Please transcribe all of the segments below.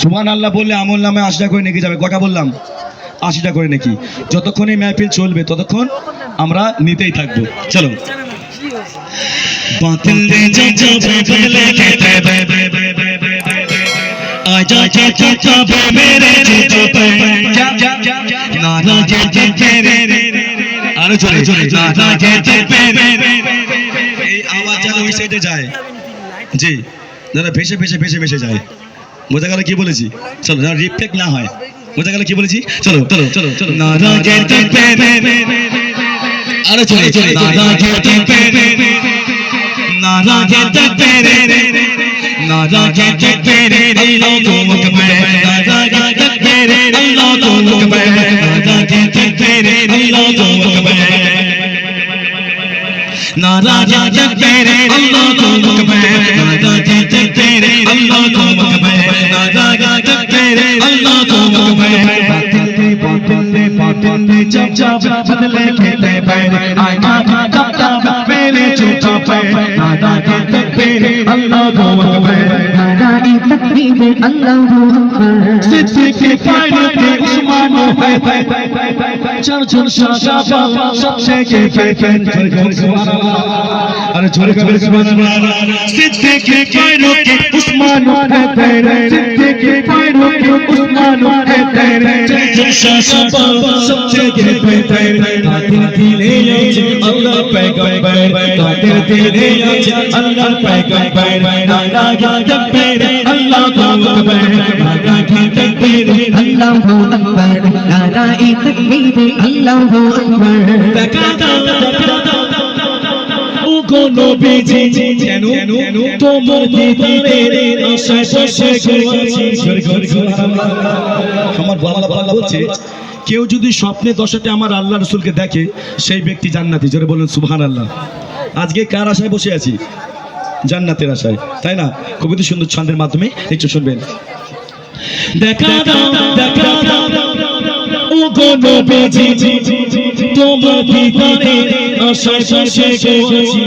সুমান আল্লাহ বললে আমল নামে আশিটা করে নেকি যাবে কটা বললাম আশিটা করে নেকি যতক্ষণ এই মেহফিল চলবে ততক্ষণ আমরা নিতেই থাকবো চলো বাতিল দে যা যা বদলে খেতে आजा जा जा जा मेरे जूतों पे जा जा जा नाना जे जे तेरे আরো চলে চলে নানা যে যে তেরে এই আওয়াজ যেন ওই সাইডে যায় জি যেন ভেসে ভেসে ভেসে ভেসে যায় বোঝা গেল কি বলেছি চলো রিফ্লেক্ট না হয় বোঝা গেল কি বলেছি চলো চলো চলো চলো আরও চলে চলে নানা बातिल जब जब बदले खेले पैर आय माथा कब कब मेरे चूचा पे नारा के तेरे अल्लाह को मुकबर नाराई तकबीर अल्लाहू अकबर सिद्दीकी फाइनल के उस्मान है चल चल चल शाशा चढ़ सबसे के के के अरे छोड़ कबीर सिद्धे के पैरों के उस्मानों पे पैरे सिद्धे के पैरों के उस्मानों चल पैरे चढ़ सबसे के के पैरे कातिल दीने यज अल्लाह पैगंबर कातिल दीने यज अल्लाह पैगंबर नाना का तकबीर अल्लाह का तकबीर नाना का तकबीर अल्लाह का तकबीर নারায়ে তাকবীরে আল্লাহু আকবার। দেখা দাও দেখা দাও গো নবীজি, যেন তোমার দিদারে আশা বসে আমার বাবা বাবা বলছে, কেউ যদি স্বপ্নে দশাতে আমার আল্লাহ রসুলকে দেখে, সেই ব্যক্তি জান্নাতি। জোরে বলেন সুবহান আল্লাহ আজকে কার আশায় বসে আছি? জান্নাতের আশায়, তাই না? কবিতা সুন্দর ছন্দের মাধ্যমে একটু শুনবেন। দেখা দাও, দেখা গো নবীজি তোমার ভিতরে আশায় পাশে গেছি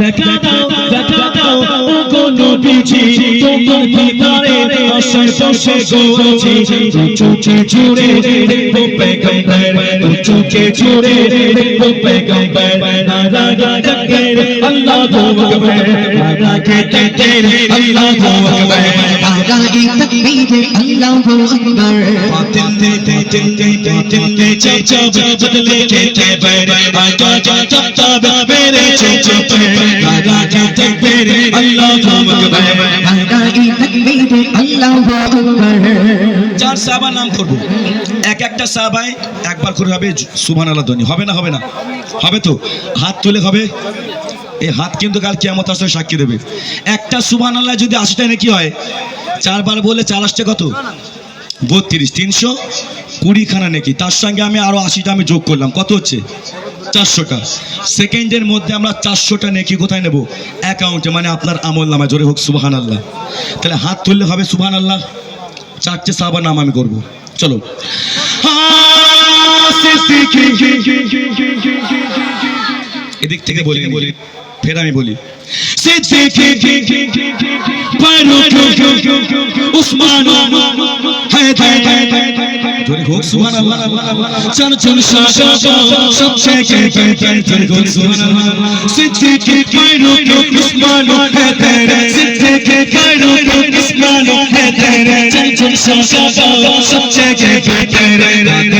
দেখা দাও দেখা দাও ও গো নবীজি তোমার ভিতরে আশায় পাশে গেছি চুচে চুরে দেখো পেগম্বর চুচে চুরে দেখো পেগম্বর নারা গাগা কে আল্লাহু আকবার নারা কে তে তে আল্লাহু আকবার আল্লাহু আকবার চার নাম এক একটা সাহাবায় একবার করে হবে, সুবহানাল্লাহ ধ্বনি হবে না হবে না। হবে তো। হাত তুলে হবে। এই হাত কিন্তু কাল কেমন আসলে সাক্ষী দেবে। একটা সুবান আল্লাহ যদি আসতে নাকি হয়? চারবার বলে চার আসছে কত? বত্রিশ, তিনশো? কুড়িখানা নাকি। তার সঙ্গে আমি আরও আশিটা আমি যোগ করলাম। কত হচ্ছে? চারশোটা। সেকেন্ডের মধ্যে আমরা চারশোটা নেকি কোথায় নেব? অ্যাকাউন্টে মানে আপনার আমল নামা। জোরে হোক সুবাহান আল্লাহ তাহলে হাত তুললে হবে সুবাহান আল্লাহ চারটে সাহাবার নাম আমি করব। চলো। এদিক থেকে বলি বলি ফের আমি বলি। উসমান জোরে হোক সুবহানাল্লাহ চল চল সবচেয়ে কে কে কে জোরে হোক সুবহানাল্লাহ সিদ্দিকি কায়রো কে উসমান হে তেরে সিদ্দিকি কায়রো কে উসমান হে তেরে চল চল সবচেয়ে কে কে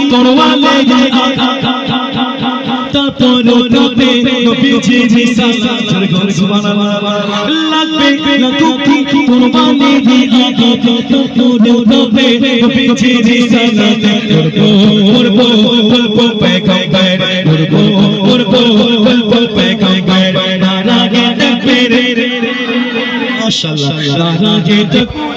তরোয়ালে তারপরে রূপে নবীজি রিসালাতের ঘর সুবহানাল্লাহ লাগবে মাশাআল্লাহ